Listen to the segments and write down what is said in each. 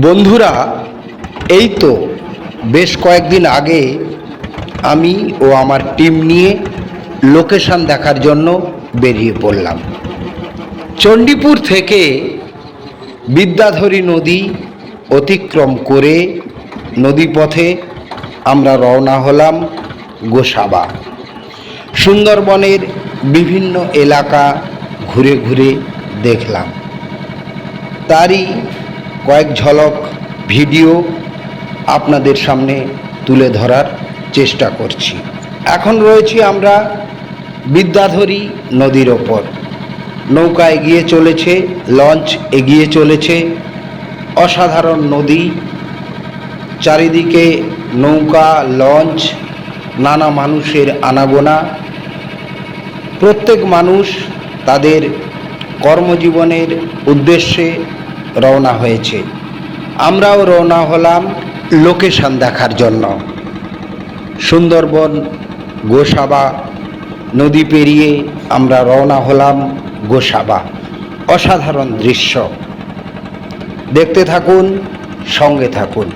বন্ধুরা, এই তো বেশ কয়েকদিন আগে আমি ও আমার টিম নিয়ে লোকেশন দেখার জন্য বেরিয়ে পড়লাম। চণ্ডীপুর থেকে বিদ্যাধরী নদী অতিক্রম করে নদীপথে আমরা রওনা হলাম গোসাবা। সুন্দরবনের বিভিন্ন এলাকা ঘুরে ঘুরে দেখলাম। তারই কয়েক ঝলক ভিডিও আপনাদের সামনে তুলে ধরার চেষ্টা করছি। এখন রয়েছি আমরা বিদ্যাধরী নদীর ওপর। নৌকা এগিয়ে চলেছে, লঞ্চ এগিয়ে চলেছে। অসাধারণ নদী, চারিদিকে নৌকা, লঞ্চ, নানা মানুষের আনাগোনা। প্রত্যেক মানুষ তাদের কর্মজীবনের উদ্দেশ্যে রওনা হয়েছে। আমরাও রওনা হলাম লোকেশন দেখার জন্য। সুন্দরবন, গোসাবা, নদী পেরিয়ে আমরা রওনা হলাম গোসাবা। অসাধারণ দৃশ্য। দেখতে থাকুন, সঙ্গে থাকুন।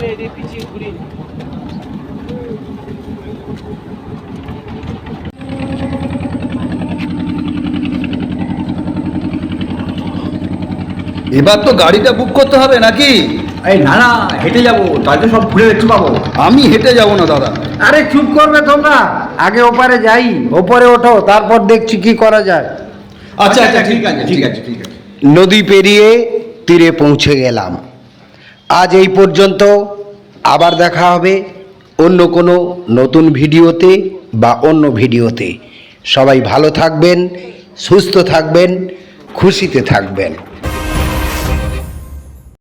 ঘুরিয়ে নে এদিকে পিছিয়ে ঘুরিয়ে নে। এবার তো গাড়িটা বুক করতে হবে নাকি? এই না না হেঁটে যাব তাহলে তো সব ঘুরে দেখতে পাবো। আমি হেঁটে যাব না দাদা। আরে চুপ করবে তোমরা আগে ওপারে যাই ওপরে ওঠো তারপর দেখছি কি করা যায়। আচ্ছা আচ্ছা ঠিক আছে ঠিক আছে ঠিক আছে। নদী পেরিয়ে তীরে পৌঁছে গেলাম। আজ এই পর্যন্ত। আবার দেখা হবে অন্য কোনো নতুন ভিডিওতে বা অন্য ভিডিওতে। সবাই ভালো থাকবেন, সুস্থ থাকবেন, খুশিতে থাকবেন।